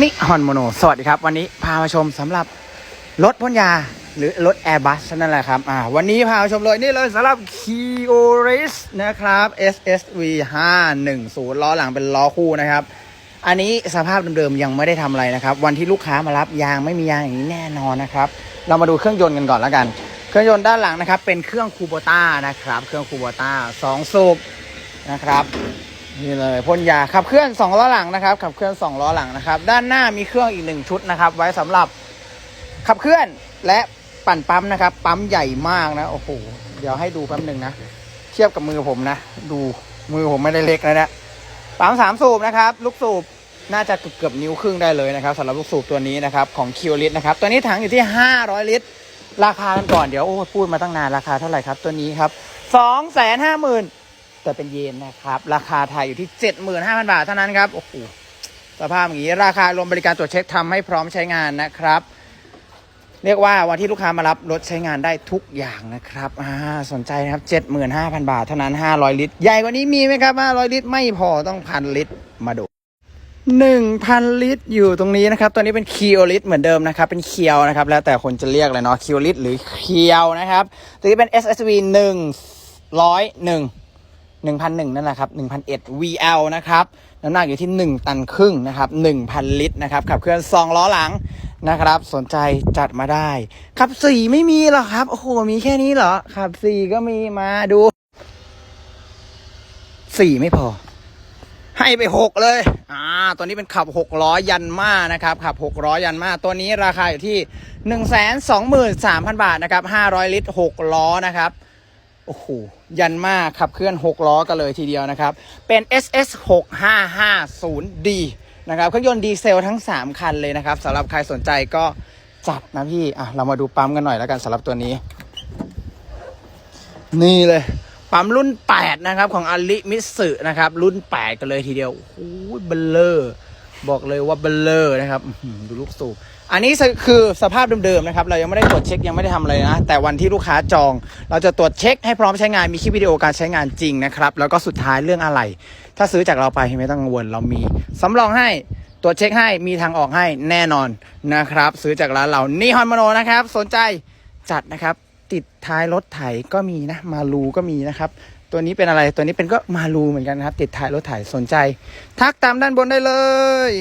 นิฮอนโมโน สวัสดีครับ วันนี้พามาชมสำหรับรถพ่นยาหรือรถ Airbus นั่นแหละครับ อ่า วันนี้พามาชมเลยนี่เลยสำหรับ Kia Ris นะครับ SSV 510ล้อหลังเป็นล้อคู่นะครับ อันนี้สภาพเดิมๆยังไม่ได้ทำอะไรนะครับ วันที่ลูกค้ามารับยางไม่มียางอย่างนี้แน่นอนนะครับ เรามาดูเครื่องยนต์กันก่อนแล้วกัน เครื่องยนต์ด้านหลังนะครับ เป็นเครื่องคูโบต้านะครับ เครื่องคูโบต้าสองสูบนะครับ นี่เลยพ่นยาขับเคลื่อน2ล้อหลังนะครับขับเคลื่อน2ล้อหลังนะครับ ด้านหน้ามีเครื่องอีกหนึ่งชุดนะครับ ไว้สำหรับขับเคลื่อนและปั่นปั๊มนะครับ ปั๊มใหญ่มากนะโอ้โหเดี๋ยวให้ดูแป๊บหนึ่งนะเทียบกับมือผมนะ ดูมือผมไม่ได้เล็กนะเนี่ยปั๊มสามสูบนะครับ ลูกสูบน่าจะเกือบเกือบนิ้วครึ่งได้เลยนะครับสำหรับลูกสูบตัวนี้นะครับของคิวลิตนะครับตัวนี้ถังอยู่ที่ 500 ลิตร ราคากันก่อนเดี๋ยวโอ้พูดมาตั้งนานราคาเท่าไหร่ครับตัวนี้ครับสองแสนห้าหมื่น แต่เป็นเยนนะครับ ราคาไทยอยู่ที่ 75,000 บาทเท่านั้นครับ โอ้โห สภาพอย่างนี้ ราคารวมบริการตรวจเช็คทำให้พร้อมใช้งานนะครับ เรียกว่าวันที่ลูกค้ามารับรถใช้งานได้ทุกอย่างนะครับสนใจนะครับ 75,000 บาทเท่านั้น 500 ลิตร ใหญ่กว่านี้มีไหมครับ 500 ลิตรไม่พอต้องพันลิตรมาดู1,000 ลิตรอยู่ตรงนี้นะครับ ตัวนี้เป็นคีโอลิตรเหมือนเดิมนะครับ เป็นเคียวนะครับ แล้วแต่คนจะเรียกเลยเนาะคีโอลิตรหรือเคียวนะครับ ตัวนี้เป็น SSV 101 1,001นั่นแหละครับ1,001 VL นะครับน้ำหนักอยู่ที่ 1 ตันครึ่งนะครับ1,000 ลิตรนะครับขับเคลื่อน2ล้อหลังนะครับ สนใจจัดมาได้ ขับ4ไม่มีหรอครับ โอ้โห มีแค่นี้เหรอ ขับ4ก็มีมาดู4ไม่พอ ให้ไป6เลย อ่า ตัวนี้เป็นขับ6ล้อยันมานะครับ ขับ6ล้อยันมา ตัวนี้ราคาอยู่ที่123,000บาทนะครับ500ลิตร6ล้อนะครับ โอ้โห ยันมาขับเคลื่อน 6 ล้อกันเลยทีเดียวนะครับ เป็น SS 6550D นะครับ เครื่องยนต์ดีเซลทั้ง 3 คันเลยนะครับสำหรับใครสนใจก็จัดนะพี่ อะ เรามาดูปั๊มกันหน่อยแล้วกันสำหรับตัวนี้ นี่เลย ปั๊มรุ่น 8 นะครับ ของอลิมิสึนะครับ รุ่น 8 กันเลยทีเดียวโอ้โหเบลเลอร์ บอกเลยว่าเบลเลอร์นะครับดูลูกสูบอันนี้คือสภาพเดิมๆนะครับ เรายังไม่ได้ตรวจเช็คยังไม่ได้ทำอะไรนะ แต่วันที่ลูกค้าจอง เราจะตรวจเช็คให้พร้อมใช้งานมีคลิปวิดีโอการใช้งานจริงนะครับ แล้วก็สุดท้ายเรื่องอะไร ถ้าซื้อจากเราไปไม่ต้องกังวล เรามีสำรองให้ตรวจเช็คให้มีทางออกให้แน่นอนนะครับ ซื้อจากร้านเรานี่ฮอนมโนนะครับ สนใจจัดนะครับ ติดท้ายรถไถก็มีนะ มาลูก็มีนะครับ ตัวนี้เป็นอะไรตัวนี้เป็นก็มาลูเหมือนกันนะครับ ติดถ่ายรถถ่ายสนใจ ทักตามด้านบนได้เลย